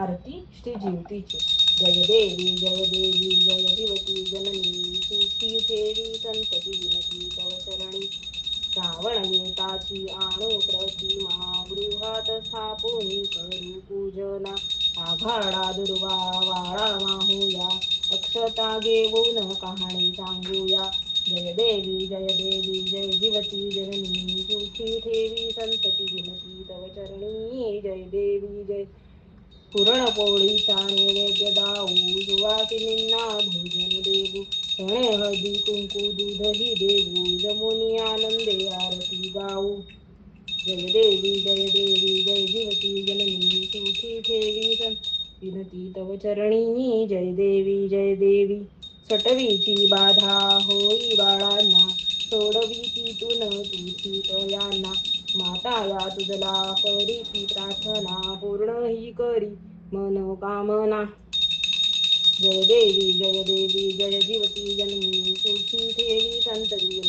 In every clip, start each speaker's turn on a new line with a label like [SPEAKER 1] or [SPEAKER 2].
[SPEAKER 1] आरती श्री जीवतीची जय देवी जय देवी जय जीवती जननी सुखी संतती विनती तव चरणी श्रावण येताची आणो प्रतिमा गृहात स्थापुनी करू पूजना. आघाडा दुर्वा वाळा माहूया अक्षता घेऊन कहाणी सांगूया. जय देवी जय देवी जय जीवती जननी सुखी ठेवी संतती विनती तव चरणी जय देवी जय पुरणपोळीचा नैवेद्य दाऊ सुवासिनींना भोजन देऊ चणे हळदी कुंकू दूधही देऊ जमुनी आनंदे आरती गाऊ. जय देवी जय देवी जय जीवती जननी. सुखी ठेवी विनती तव चरणी. जय देवी जय देवी. सटवीची बाधा होई बाळांना. सोडवी तिथून तुझी तयांना माता या तुझला करी ती प्रार्थना पूर्ण ही करी मनोकामना. जय देवी जय देवी जय जीवती जननी सुखी ठेवी संतरी.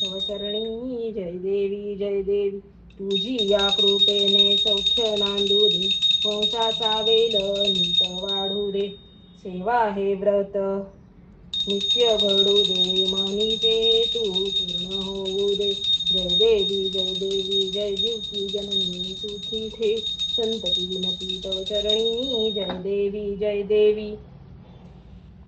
[SPEAKER 1] तव चरणी जय देवी जय देवी. तुझी या कृपेने सौख्य नांदू दे. वंशाचा वेल नीत वाढू दे. सेवा हे व्रत. नित्य घडू दे मनीचे तू पूर्ण होऊ दे जय देवी जय देवी जय जीवती जननी सुखी थे संतती विनती तव चरणी। जय देवी जय देवी।